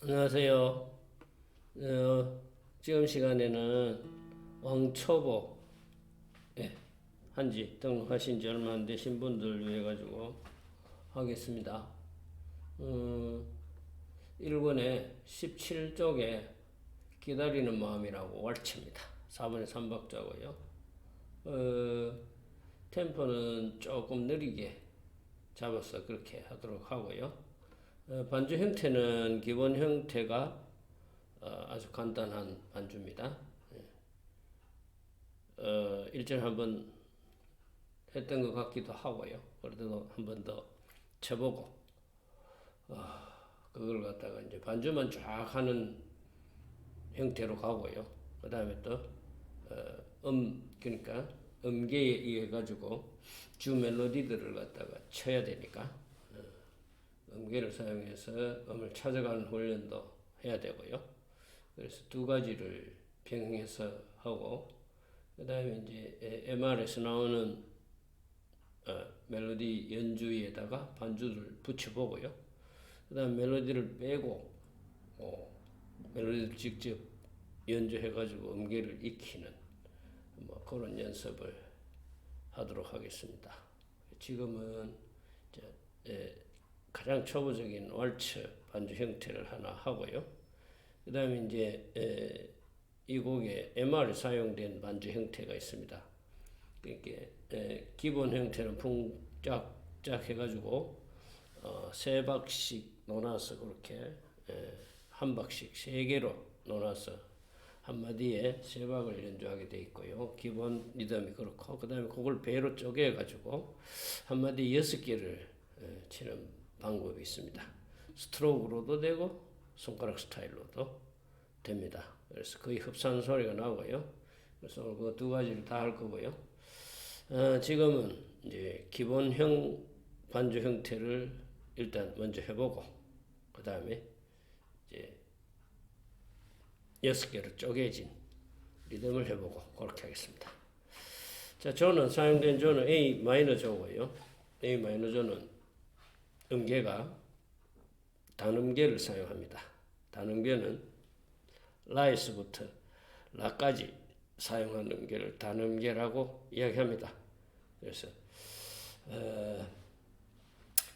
안녕하세요. 어, 지금 시간에는 왕초보 예, 한지 등록하신 지 얼마 안 되신 분들 위해 가지고 하겠습니다. 음, 1권의 17쪽에 기다리는 마음이라고 왈츠입니다. 4번의 3박자고요. 어, 템포는 조금 느리게 잡아서 그렇게 하도록 하고요. 어, 반주 형태는 기본 형태가 어, 아주 간단한 반주입니다. 예. 어, 일전 한번 했던 것 같기도 하고요. 그래도 한 번 더 쳐보고 어, 그걸 갖다가 이제 반주만 쫙 하는 형태로 가고요. 그 다음에 또 어, 음, 그러니까 음계에 의해 가지고 주 멜로디들을 갖다가 쳐야 되니까 어, 음계를 사용해서 음을 찾아가는 훈련도 해야 되고요. 그래서 두 가지를 병행해서 하고 그 다음에 이제 MR에서 나오는 어, 멜로디 연주에다가 반주를 붙여보고요. 그 다음 멜로디를 빼고 어, 멜로디를 직접 연주해가지고 음계를 익히는 뭐 그런 연습을 하도록 하겠습니다. 지금은 이제 에, 가장 초보적인 왈츠 반주 형태를 하나 하고요. 그 다음에 이제 에, 이 곡에 MR이 사용된 반주 형태가 있습니다. 그러니까 에, 기본 형태는 풍짝짝 해가지고 어, 세 박씩 놓아서 그렇게 에, 한 박씩 세 개로 놓아서 한 마디에 세 박을 연주하게 돼 있고요. 기본 리듬이 그렇고 그 다음에 그걸 배로 쪼개 가지고 한 마디 여섯 개를 에, 치는 방법이 있습니다. 스트로크로도 되고 손가락 스타일로도 됩니다. 그래서 거의 흡사한 소리가 나고요. 그래서 그 두 가지를 다 할 거고요. 어, 지금은 이제 기본형 반주 형태를 일단 먼저 해보고 그 다음에 이제 여섯 개로 쪼개진 리듬을 해보고 그렇게 하겠습니다. 자, 조는 사용된 조는 A 마이너 조고요. A 마이너 조는 음계가 단음계를 사용합니다. 단음계는 라에서부터 라까지 사용하는 음계를 단음계라고 이야기합니다. 그래서 어,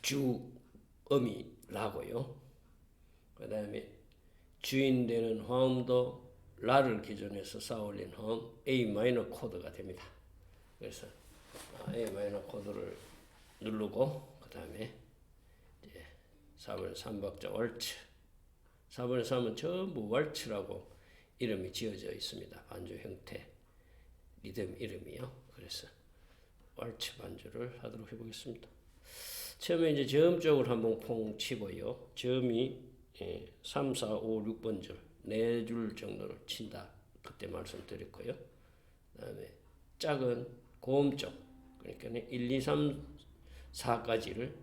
주음이 라고요. 그 다음에 주인 되는 화음도 라를 기준해서 쌓아올린 화음 A 마이너 코드가 됩니다. 그래서 A 마이너 코드를 누르고 그 다음에 4번 3박자 왈츠 4번에 3은 전부 왈츠라고 이름이 지어져 있습니다. 반주 형태 리듬 이름이요. 그래서 왈츠 반주를 하도록 해보겠습니다. 처음에 이제 점 쪽을 한번 퐁 치고요. 점이 3, 4, 5, 6번 줄, 네 줄 정도를 친다. 그때 말씀드렸고요. 그 다음에 작은 고음 쪽, 그러니까 1, 2, 3, 4까지를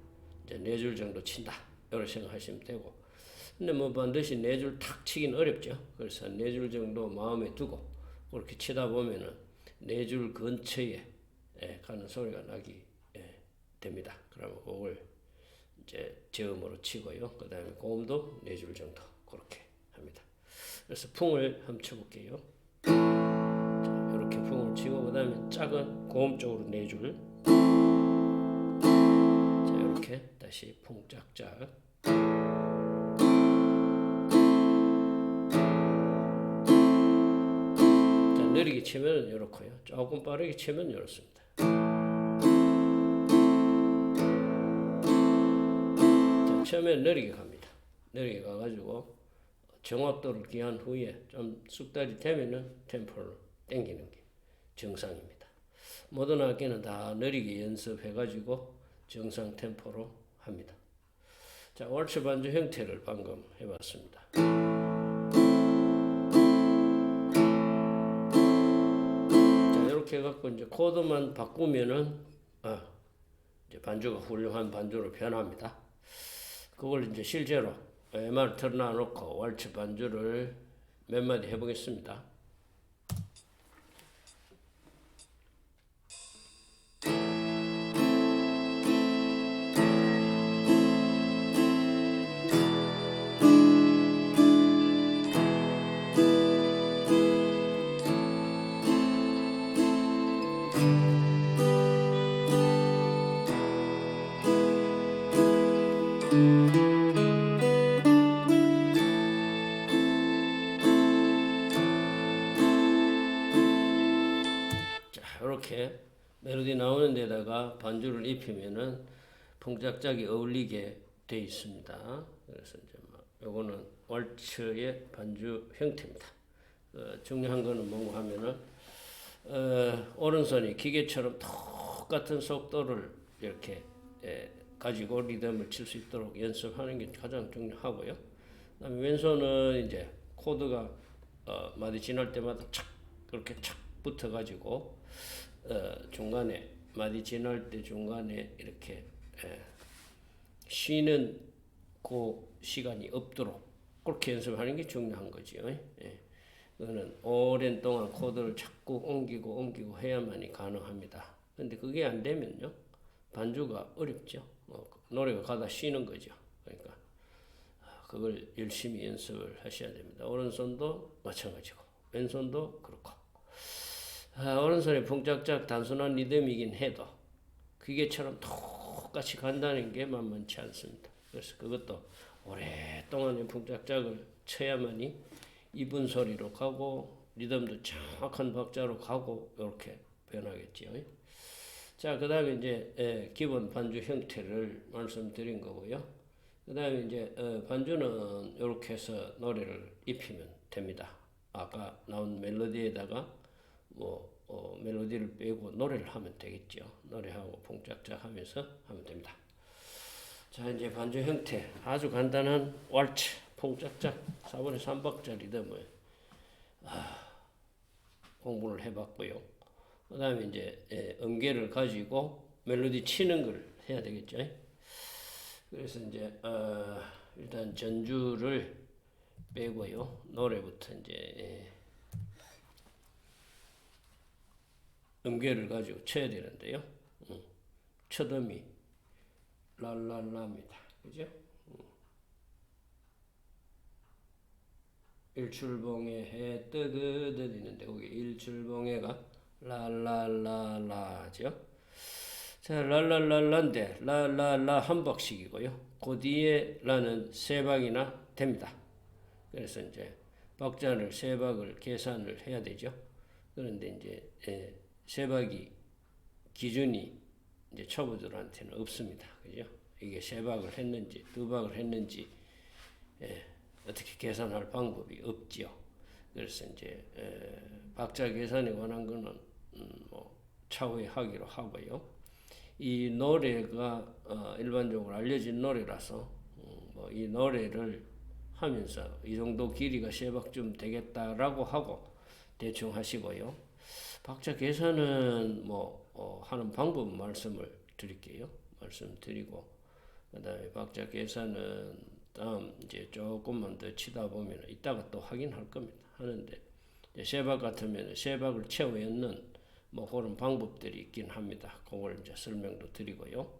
이제 네 줄 정도 친다. 이렇게 생각하시면 되고. 근데 뭐 반드시 네 줄 탁 치긴 어렵죠. 그래서 네 줄 정도 마음에 두고 그렇게 치다 보면은 네 줄 근처에 예, 가는 소리가 나기 예, 됩니다. 그러면 그걸 이제 저음으로 치고요. 그 다음에 고음도 네 줄 정도 그렇게 합니다. 그래서 풍을 한번 쳐볼게요. 자, 이렇게 풍을 치고 그 다음에 작은 고음 쪽으로 네 줄. 자, 이렇게 다시 풍 짝짝. 자, 느리게 치면 이렇고요. 조금 빠르게 치면 이렇습니다. 자, 처음에 느리게 갑니다. 느리게 가가지고 정확도를 기한 후에 좀 숙달이 되면은 템포를 당기는 게 정상입니다. 모든 악기는 다 느리게 연습해가지고 정상 템포로 합니다. 자, 월츠 반주 형태를 방금 해봤습니다. 자, 이렇게 해갖고 이제 코드만 바꾸면은 아, 이제 반주가 훌륭한 반주로 변합니다. 그걸 이제 실제로 MR 틀어놓고 월츠 반주를 몇 마디 해보겠습니다. 이렇게 멜로디 나오는 데다가 반주를 입히면은 풍짝짝이 어울리게 돼 있습니다. 그래서 이제 뭐 요거는 왈츠의 반주 형태입니다. 어, 중요한 거는 뭔가 하면은 어, 오른손이 기계처럼 똑같은 속도를 이렇게 예, 가지고 리듬을 칠 수 있도록 연습하는 게 가장 중요하고요. 그다음에 왼손은 이제 코드가 어, 마디 지날 때마다 착 그렇게 착 붙어 가지고 어, 중간에 마디 지날 때 중간에 이렇게 예, 쉬는 그 시간이 없도록 그렇게 연습하는 게 중요한 거죠. 예. 그거는 오랜 동안 코드를 자꾸 옮기고 옮기고 해야만이 가능합니다. 근데 그게 안 되면요 반주가 어렵죠. 뭐 노래가 가다 쉬는 거죠. 그러니까 그걸 열심히 연습을 하셔야 됩니다. 오른손도 마찬가지고 왼손도 그렇고 아, 오른손이 풍짝짝 단순한 리듬이긴 해도 기계처럼 똑같이 간다는 게 만만치 않습니다. 그래서 그것도 오랫동안 풍짝짝을 쳐야만이 이분 소리로 가고 리듬도 정확한 박자로 가고 이렇게 변하겠지요. 자, 그 다음에 이제 예, 기본 반주 형태를 말씀드린 거고요. 그 다음에 이제 어, 반주는 이렇게 해서 노래를 입히면 됩니다. 아까 나온 멜로디에다가 뭐 어, 멜로디를 빼고 노래를 하면 되겠죠. 노래하고 봉짝짝 하면서 하면 됩니다. 자 이제 반주 형태 아주 간단한 왈츠 봉짝짝 4분의 3박자 리듬을 아, 공부를 해봤고요. 그 다음에 이제 예, 음계를 가지고 멜로디 치는 걸 해야 되겠죠. 그래서 이제 어, 일단 전주를 빼고요. 노래부터 이제 예, 음계를 가지고 쳐야 되는데요. 음, 첫음이 랄랄라입니다. 그죠? 음. 일출봉에 해 뜨듯 있는데 거기 일출봉해가 랄랄랄라죠. 자, 랄랄랄라인데 랄랄라 한 박씩이고요. 그 뒤에 라는 세 박이나 됩니다. 그래서 이제 박자를 세 박을 계산을 해야 되죠. 그런데 이제 예, 세 박이 기준이 이제 초보들한테는 없습니다. 그죠? 이게 세 박을 했는지 두 박을 했는지 예, 어떻게 계산할 방법이 없지요. 그래서 이제 에, 박자 계산에 관한 거는 음, 뭐 차후에 하기로 하고요. 이 노래가 어, 일반적으로 알려진 노래라서 음, 뭐이 노래를 하면서 이 정도 길이가 세 박쯤 되겠다라고 하고 대충 하시고요. 박자 계산은 뭐 어, 하는 방법 말씀을 드릴게요. 말씀드리고 그다음에 박자 계산은 다음 이제 조금만 더 치다 보면 이따가 또 확인할 겁니다. 하는데 세박 같으면 세박을 채워 였는 뭐 그런 방법들이 있긴 합니다. 그걸 이제 설명도 드리고요.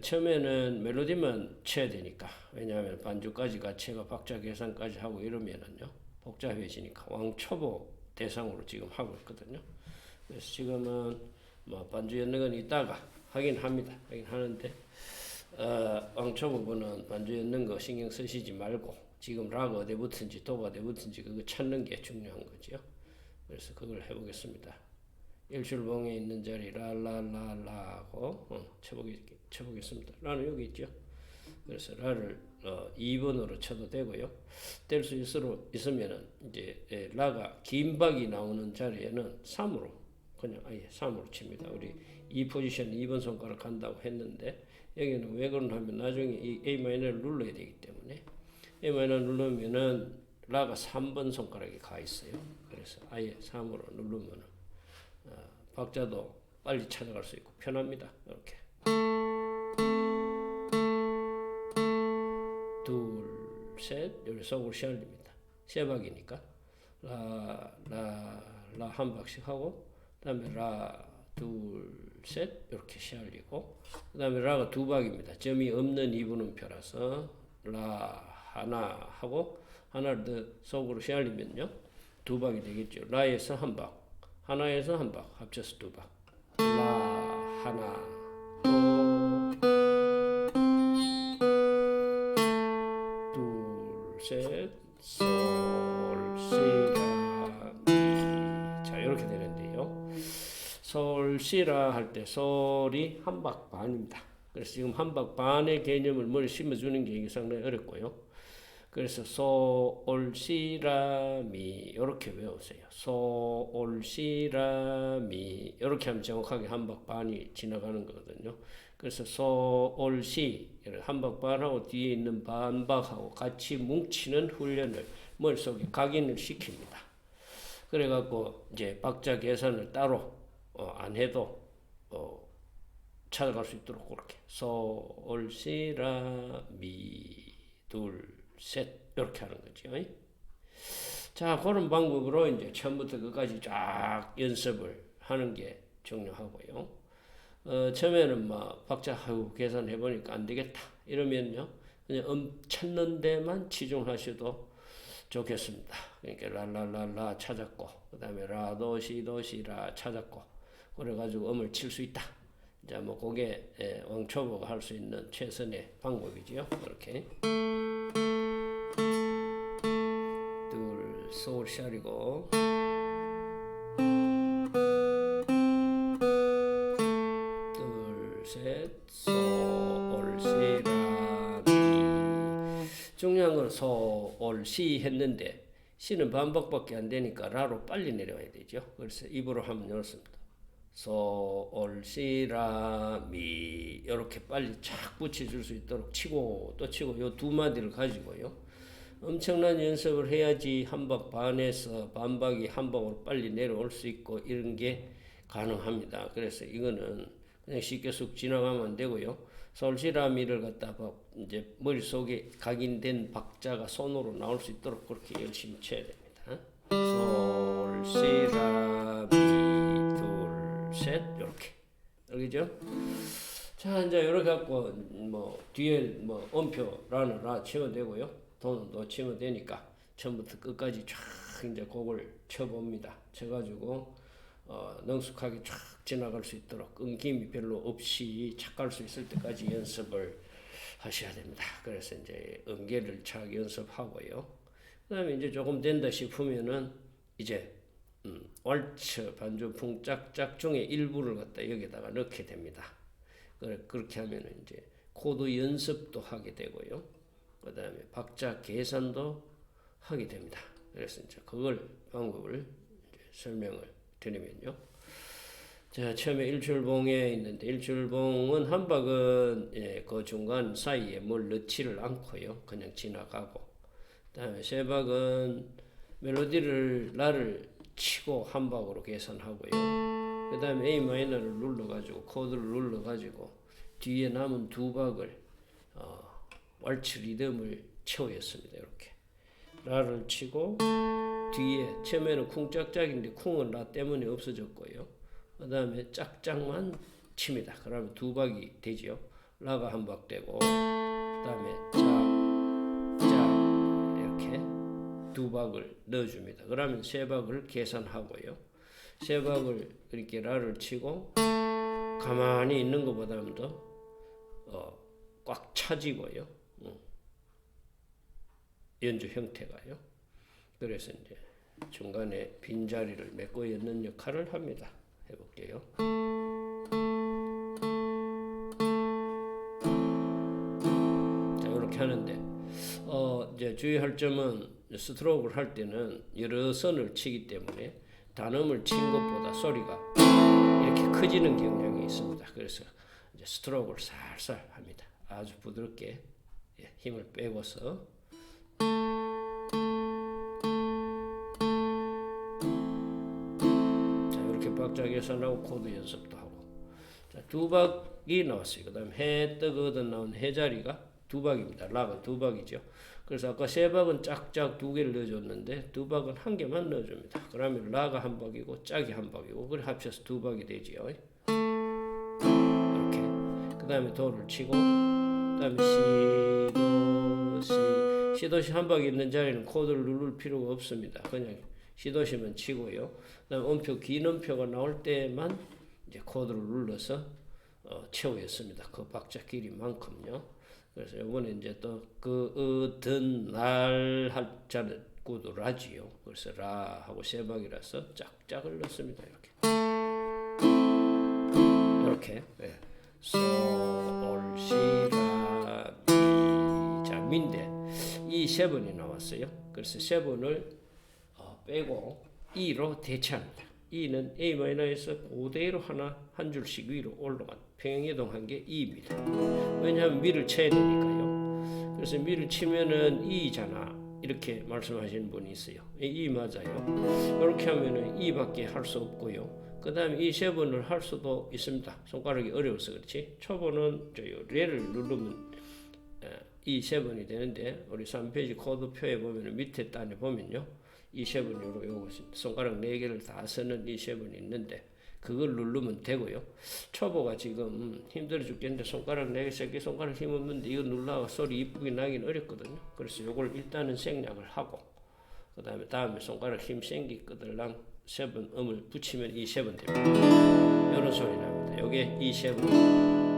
처음에는 멜로디만 쳐야 되니까 왜냐하면 반주까지 같이 가 박자 계산까지 하고 이러면은요 복잡해지니까 왕초보 대상으로 지금 하고 있거든요. 그래서 지금은 뭐 반주 건 이따가 하긴 합니다. 하긴 하는데 어, 왕초 부분은 반주 였는 거 신경 쓰시지 말고 지금 락 어디 붙은지 도가 어디 붙은지 그거 찾는 게 중요한 거죠. 그래서 그걸 해보겠습니다. 일출봉에 있는 자리 라라라라고 어, 쳐보겠, 쳐보겠습니다. 라는 여기 있죠. 그래서 라를 어, 2번으로 쳐도 되고요. 뗄 수 있으면은 이제 예, 라가 긴 박이 나오는 자리에는 3으로 그냥 아예 3으로 칩니다. 우리 이 포지션 2번 손가락 간다고 했는데 여기는 왜 그러냐면 나중에 이 A 마이너를 눌러야 되기 때문에 A 마이너 누르면은 라가 3번 손가락에 가 있어요. 그래서 아예 3으로 누르면은 어, 박자도 빨리 찾아갈 수 있고 편합니다. 이렇게 셋 여기 속으로 시알립니다. 세 박이니까 라, 라, 라 한 박씩 하고 그다음에 라, 둘, 셋 이렇게 시알리고 그다음에 라가 두 박입니다. 점이 없는 이분음표라서 라 하나 하고 하나를 더 속으로 시알리면요 두 박이 되겠죠. 라에서 한 박, 하나에서 한 박, 합쳐서 두 박. 라 하나 셋, 솔, 시, 라, 미. 자, 이렇게 되는데요. 솔, 시라 할 때 솔이 한박 반입니다. 그래서 지금 한박 반의 개념을 머리 심어주는 게 상당히 어렵고요. 그래서 소올시라미 이렇게 외우세요. 소올시라미 이렇게 하면 정확하게 한박 반이 지나가는 거거든요. 그래서 소올시 한박 반하고 뒤에 있는 반박하고 같이 뭉치는 훈련을 머릿속에 각인을 시킵니다. 그래갖고 이제 박자 계산을 따로 어, 안 해도 어, 찾아갈 수 있도록 그렇게 소올시라미 둘 셋 이렇게 하는 거죠. 자 그런 방법으로 이제 처음부터 끝까지 쫙 연습을 하는 게 중요하고요. 어, 처음에는 막 박자 하고 계산해 보니까 안 되겠다 이러면요 그냥 음 찾는 데만 치중하셔도 좋겠습니다. 그러니까 랄랄랄라 찾았고 그다음에 라도 시도 시라 찾았고 그래가지고 음을 칠 수 있다. 이제 뭐 그게 예, 왕초보가 할 수 있는 최선의 방법이지요. 이렇게. 소울 샤리고 둘, 셋, 소울 시라 미 중요한 건 소울 시 했는데 시는 반복밖에 안 되니까 라로 빨리 내려와야 되죠. 그래서 입으로 하면 이렇습니다. 소올 시라 미 이렇게 빨리 착 붙여줄 수 있도록 치고 또 치고 요 두 마디를 가지고요. 엄청난 연습을 해야지 한박 반에서 반박이 한 박으로 빨리 내려올 수 있고 이런 게 가능합니다. 그래서 이거는 그냥 쉽게 쑥 지나가면 안 되고요. 솔시라미를 갖다 봐 이제 머릿속에 각인된 박자가 손으로 나올 수 있도록 그렇게 열심히 쳐야 됩니다. 솔시라미 둘, 셋 이렇게 알겠죠? 자 이제 이렇게 갖고 뭐 뒤에 뭐 음표 라는 라 치면 되고요. 돈은 또 치면 되니까 처음부터 끝까지 쫙 이제 곡을 쳐봅니다. 쳐가지고 어, 능숙하게 쫙 지나갈 수 있도록 끊김이 별로 없이 착갈 수 있을 때까지 연습을 하셔야 됩니다. 그래서 이제 음계를 착 연습하고요. 그 다음에 이제 조금 된다 싶으면은 이제 음, 왈츠 반주 풍짝짝 중에 일부를 갖다 여기다가 넣게 됩니다. 그래 그렇게 하면은 이제 코드 연습도 하게 되고요. 그 다음에 박자 계산도 하게 됩니다. 그래서 이제 그걸 방법을 이제 설명을 드리면요. 자 처음에 일출봉에 있는데 일출봉은 한 박은 예, 그 중간 사이에 뭘 넣지를 않고요. 그냥 지나가고. 그다음에 세 박은 멜로디를 나를 치고 한 박으로 계산하고요. 그 다음에 A 마이너를 눌러 가지고 코드를 눌러 가지고 뒤에 남은 두 박을 어, 왈츠 리듬을 채우였습니다. 이렇게 라를 치고 뒤에 처음에는 쿵짝짝인데 쿵은 라 때문에 없어졌고요. 그 다음에 짝짝만 칩니다. 그러면 두 박이 되지요. 라가 한 박 되고 그 다음에 짝, 짝 이렇게 두 박을 넣어줍니다. 그러면 세 박을 계산하고요. 세 박을 이렇게 라를 치고 가만히 있는 것보다는 더 어, 꽉 차지고요. 음. 연주 형태가요. 그래서 이제 중간에 빈 자리를 메꿔 였는 역할을 합니다. 해볼게요. 자 이렇게 하는데 어 이제 주의할 점은 스트로크를 할 때는 여러 선을 치기 때문에 단음을 친 것보다 소리가 이렇게 커지는 경향이 있습니다. 그래서 이제 스트로크를 살살 합니다. 아주 부드럽게 예, 힘을 빼고서 박자 계산하고 코드 연습도 하고 자, 두 박이 나왔어요. 그 다음 해 뜨거든 나온 해 자리가 두 박입니다. 락은 두 박이죠. 그래서 아까 세 박은 짝짝 두 개를 넣어줬는데 두 박은 한 개만 넣어줍니다. 그러면 라가 한 박이고 짝이 한 박이고 그래 합쳐서 두 박이 되지요. 이렇게 그 다음에 도를 치고 그 다음에 시도시 시도시 한 박이 있는 자리는 코드를 누를 필요가 없습니다. 그냥 시도시만 치고요. 그다음 음표 긴 음표가 나올 때만 이제 코드를 눌러서 어, 채우였습니다. 그 박자 길이만큼요. 그래서 이번에 이제 또그 어떤 날 할자는 구도를 하지요. 그래서 라 하고 세 박이라서 짝짝을 넣습니다. 이렇게. 이렇게. 예. 미인데 이 세 번이 나왔어요. 그래서 세 번을 어, 빼고 E로 대체합니다. E는 A 마이너에서 그대로 하나 한 줄씩 위로 올라간 평행이동한 게 E입니다. 왜냐하면 미를 쳐야 되니까요. 그래서 미를 치면은 E잖아. 이렇게 말씀하시는 분이 있어요. 이 E 맞아요. 이렇게 하면은 E밖에 할 수 없고요. 그 다음에 이 세 번을 할 수도 있습니다. 손가락이 어려워서 그렇지. 초보는 저요 레를 누르면 이 세 번이 되는데 우리 3페이지 코드표에 보면 밑에 단에 보면요. 이세 번으로 요거 손가락 네 개를 다 쓰는 이세 번이 있는데 그걸 누르면 되고요. 초보가 지금 힘들어 죽겠는데 손가락 네개 새끼 손가락 힘 없는데 이거 눌러가 소리 이쁘게 나긴 어렵거든요. 그래서 요걸 일단은 생략을 하고 그 다음에 다음에 손가락 힘 생기 끄들랑 세번 음을 붙이면 이세번 됩니다. 이런 소리 납니다. 요게 이세 번.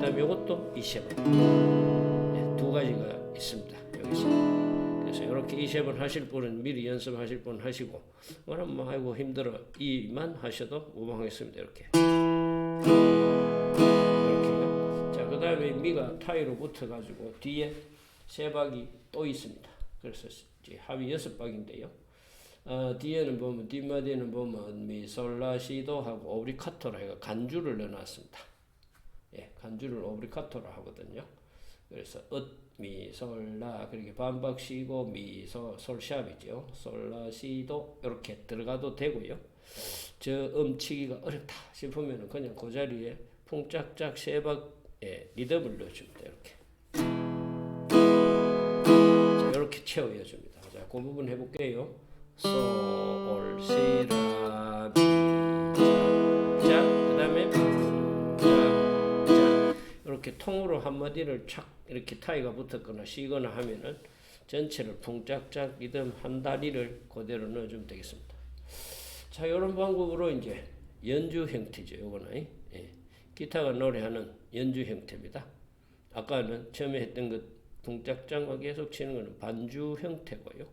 그다음에 요것도 이세 번. 네, 두 가지가 있습니다. 여기서. 그래서 이렇게 이세번 하실 분은 미리 연습하실 분 하시고 그럼 뭐 아이고 힘들어 이만 하셔도 무방하겠습니다. 이렇게. 이렇게요. 자, 그다음에 미가 타이로 붙어 가지고 뒤에 세 박이 또 있습니다. 그래서 합이 여섯 박인데요. 어, 뒤에는 보면 뒷마디는 보면 미솔라시도 하고 오브리카토라 해가 간주를 넣어놨습니다. 예, 간주를 오브리카토라 하거든요. 그래서 엇, 미, 솔, 라 그렇게 반박 쉬고 미, 솔, 솔샵이죠. 솔라시도 이렇게 들어가도 되고요. 저 음치기가 어렵다 싶으면 그냥 그 자리에 풍짝짝 세박 예, 리듬을 넣어줍니다. 이렇게. 자, 이렇게 채워야 줍니다. 자, 그 부분 해볼게요. 솔, 시, 라, 미. 이렇게 통으로 한 마디를 착 이렇게 타이가 붙었거나 쉬거나 하면은 전체를 풍짝짝 리듬 한 다리를 그대로 넣어주면 되겠습니다. 자, 이런 방법으로 이제 연주 형태죠. 요거는 예. 기타가 노래하는 연주 형태입니다. 아까는 처음에 했던 것 둥짝짝만 계속 치는 거는 반주 형태고요.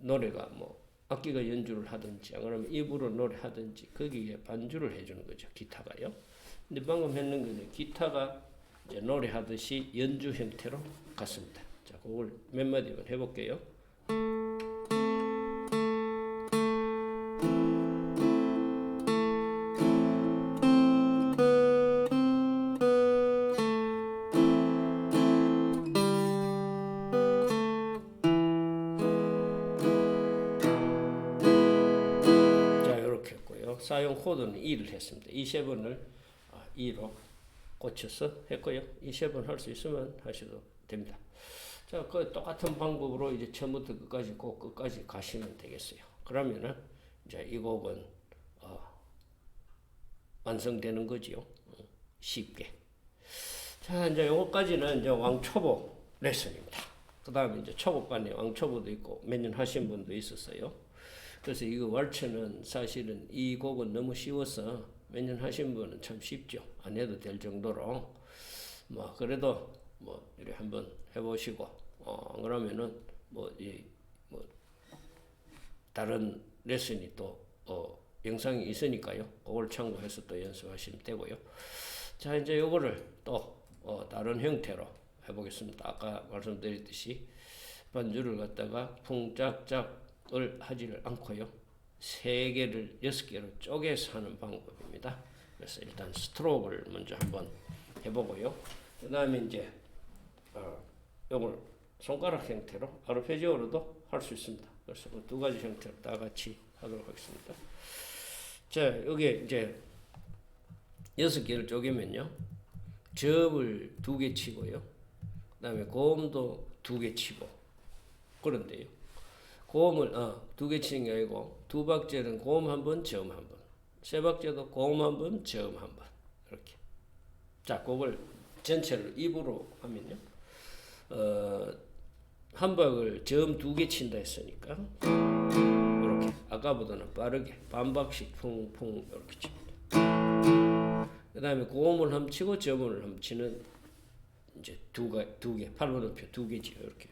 노래가 뭐 악기가 연주를 하든지 아니면 입으로 노래하든지 거기에 반주를 해주는 거죠. 기타가요. 근데 방금 했는 거는 기타가 노래하듯이 연주 형태로 갔습니다. 자, 그걸 몇 마디만 해볼게요. 사용 코드는 2를 했습니다. 이세 번을 2로 고쳐서 했고요. 이세번할 수 있으면 하셔도 됩니다. 자, 그 똑같은 방법으로 이제 처음부터 끝까지 꼭 끝까지 가시면 되겠어요. 그러면은 이제 이 곡은 어, 완성되는 거지요. 어, 쉽게. 자, 이제 요거까지는 이제 왕초보 레슨입니다. 그 다음에 이제 초보반에 왕초보도 있고 몇 년 하신 분도 있었어요. 그래서 이거 왈츠는 사실은 이 곡은 너무 쉬워서 몇년 하신 분은 참 쉽죠. 안 해도 될 정도로. 뭐, 그래도 뭐, 이렇게 한번 해보시고, 어, 그러면은 뭐, 이, 뭐, 다른 레슨이 또, 어, 영상이 있으니까요. 그걸 참고해서 또 연습하시면 되고요. 자, 이제 요거를 또, 어, 다른 형태로 해보겠습니다. 아까 말씀드렸듯이 반주를 갖다가 풍짝짝을 하지를 않고요. 세 개를 여섯 개로 쪼개서 하는 방법입니다. 그래서 일단 스트로크를 먼저 한번 해보고요. 그 다음에 이제 어, 이걸 손가락 형태로 아르페지오로도 할 수 있습니다. 그래서 그두 가지 형태로 다 같이 하도록 하겠습니다. 자, 여기 이제 여섯 개를 쪼개면요. 접을 두 개 치고요. 그 다음에 고음도 두 개 치고 그런데요. 고음을 어, 두 개 치는 게 아니고 두 박자는 고음 한 번, 저음 한 번. 세 박자도 고음 한 번, 저음 한 번. 이렇게. 자, 그걸 전체를 입으로 하면요. 어, 한 박을 저음 두 개 친다 했으니까 이렇게 아까보다는 빠르게 반박씩 풍풍 이렇게 칩니다. 그 다음에 고음을 함 치고 저음을 함 치는 이제 두개 두개 8번 음표 두 이렇게 이렇게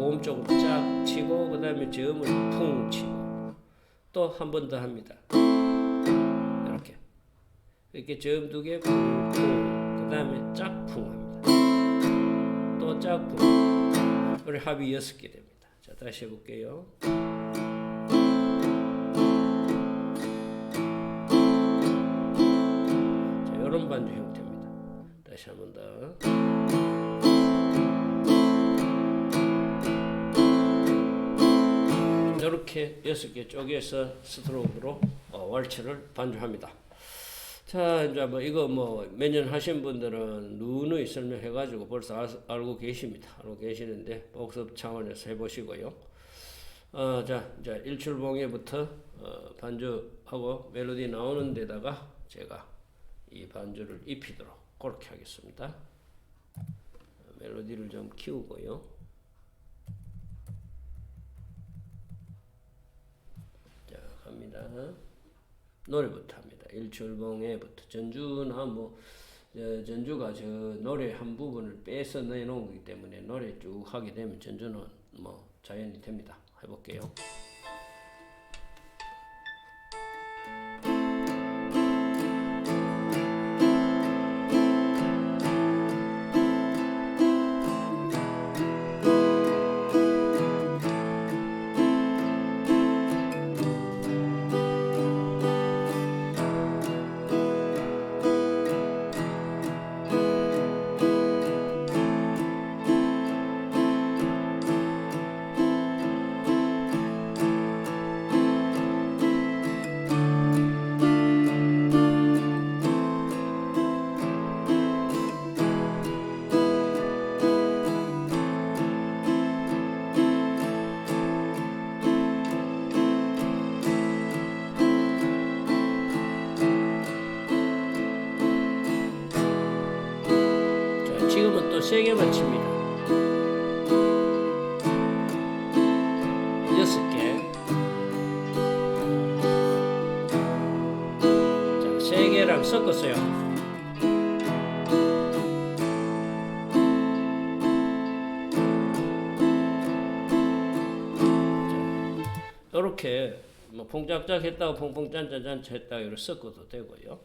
고음 쪽으로 쫙 치고 그 다음에 저음을 풍 치고 또 한 번 더 합니다. 이렇게 이렇게 저음 두개 풍, 그다음에 짝풍 합니다. 또 짝풍. 우리 합이 여섯 개 됩니다. 자 다시 해볼게요. 자 이런 반주 형태입니다. 다시 한 번 더. 이렇게 여섯 개 쪼개서 스트로크로 어, 왈츠를 반주합니다. 자, 이제 뭐 이거 뭐 몇 년 하신 분들은 누누이 설명해가지고 벌써 알, 알고 계십니다. 알고 계시는데 복습 차원에서 해보시고요. 어, 자, 이제 일출봉에부터 어, 반주하고 멜로디 나오는 데다가 제가 이 반주를 입히도록 그렇게 하겠습니다. 멜로디를 좀 키우고요. 자, 갑니다. 노래부터 합니다. 일출봉에부터 전주나 뭐 저, 전주가 저 노래 한 부분을 빼서 내놓은 거기 때문에 노래 쭉 하게 되면 전주는 뭐 자연이 됩니다. 해볼게요. 퐁짝짝 했다가 퐁퐁 짠짠짠 했다가 이렇게 섞어도 되고요.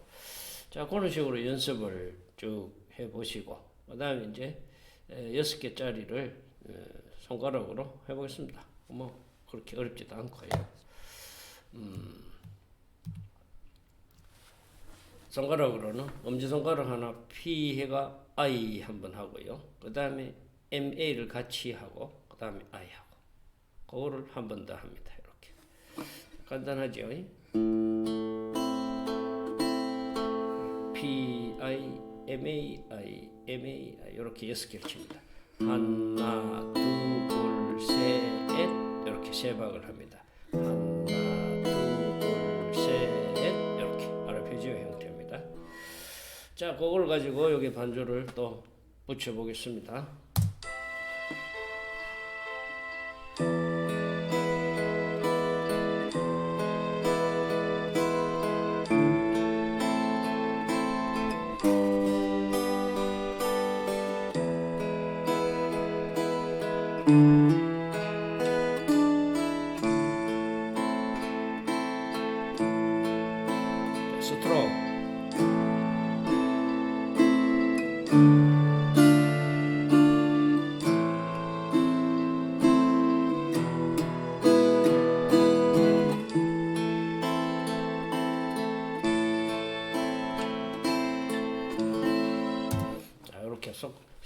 자, 그런 식으로 연습을 쭉 해보시고, 그 다음에 이제 에, 여섯 개짜리를 에, 손가락으로 해보겠습니다. 뭐, 그렇게 어렵지도 않고요. 음, 손가락으로는 엄지손가락 하나 P해가 I 한번 하고요. 그 다음에 MA를 같이 하고, 그 다음에 I 하고, 그거를 한 번 더 합니다. 이렇게. 간단하죠? P I M A I M A I 이렇게 여섯 개를 칩니다. 하나, 둘, 셋 이렇게 세 박을 합니다. 하나, 둘, 셋 이렇게 아르페지오 형태입니다. 자, 그걸 가지고 여기 반주를 또 붙여 보겠습니다.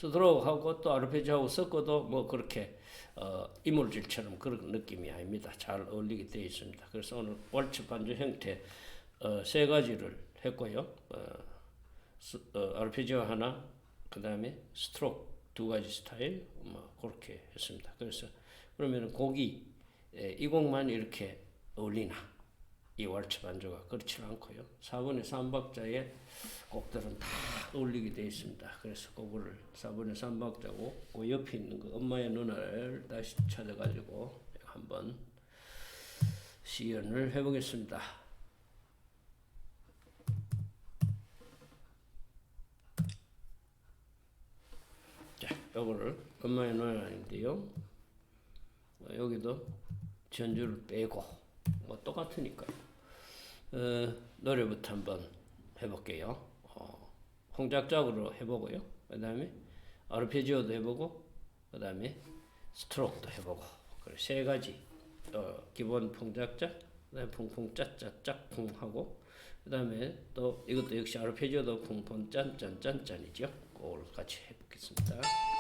스트로하고 또 아르페지오하고 섞어도 뭐 그렇게 어, 이물질처럼 그런 느낌이 아닙니다. 잘 어울리게 되어 있습니다. 그래서 오늘 월츠 반주 형태 어, 세 가지를 했고요. 어, 스, 어, 아르페지오 하나, 그 다음에 스트로크 두 가지 스타일, 뭐 그렇게 했습니다. 그래서 그러면 곡이 에, 이 곡만 이렇게 어울리나 이 월츠 반주가 그렇지 않고요. 4분의 3박자의 곡들은 다 어울리게 되어 있습니다. 그래서 그거를 4분의 3박자고 그 옆에 있는 그 엄마의 누나를 다시 찾아가지고 한번 시연을 해보겠습니다. 요거를 엄마의 아닌데요. 어, 여기도 전주를 빼고 뭐 똑같으니까요. 어, 노래부터 한번 해볼게요. 어, 홍작작으로 해보고요. 그 다음에 아르페지오도 해보고 그 다음에 스트로크도 해보고 그세 가지 어, 기본 풍작작 그다음에 쿵쿵 짜짜짝 쿵 하고 그 다음에 또 이것도 역시 아르페지오도 쿵쿵 짠짠짠짠이죠. 그걸 같이 해보겠습니다.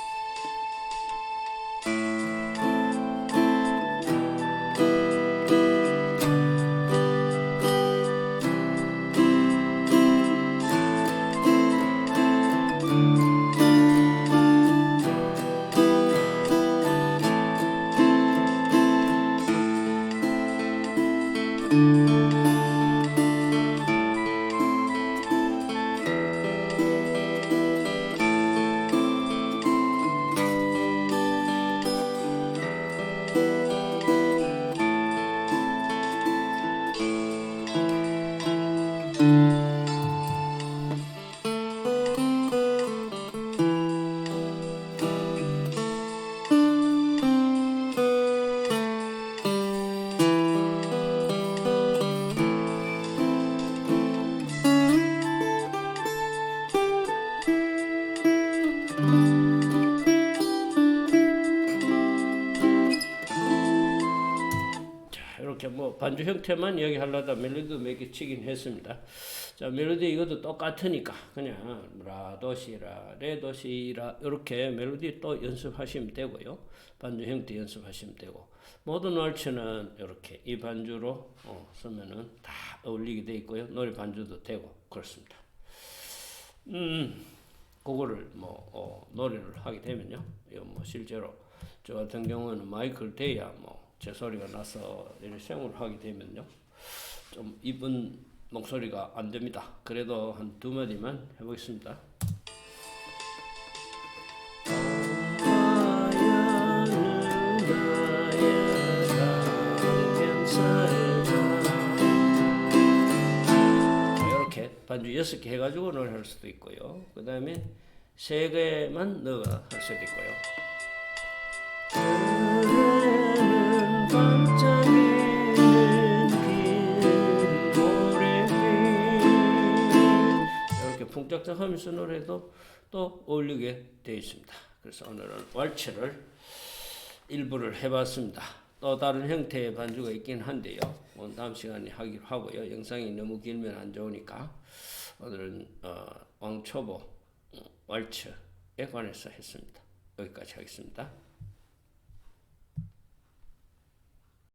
뭐 반주 형태만 이야기하려다 멜로디도 몇 개 치긴 했습니다. 자, 멜로디 이것도 똑같으니까 그냥 라도시라, 레도시라 이렇게 멜로디 또 연습하시면 되고요. 반주 형태 연습하시면 되고 모든 왈츠는 이렇게 이 반주로 어, 쓰면은 다 어울리게 돼 있고요. 노래 반주도 되고 그렇습니다. 음, 그거를 뭐 어, 노래를 하게 되면요. 이거 뭐 실제로 저 같은 경우는 마이크를 대야 뭐 제 소리가 나서 이렇게 생을 하게 되면요. 좀 이쁜 목소리가 안 됩니다. 그래도 한 두 마디만 해보겠습니다. 이렇게 반주 여섯 개 해가지고 노래할 수도 있고요. 그 다음에 세 개만 넣어가 할 수도 있고요. 이렇게 풍짝짝하면서 노래도 또 어울리게 되어 있습니다. 그래서 오늘은 왈츠를 일부를 해봤습니다. 또 다른 형태의 반주가 있긴 한데요. 오늘 다음 시간에 하기로 하고요. 영상이 너무 길면 안 좋으니까 오늘은 어, 왕초보 어, 왈츠에 관해서 했습니다. 여기까지 하겠습니다.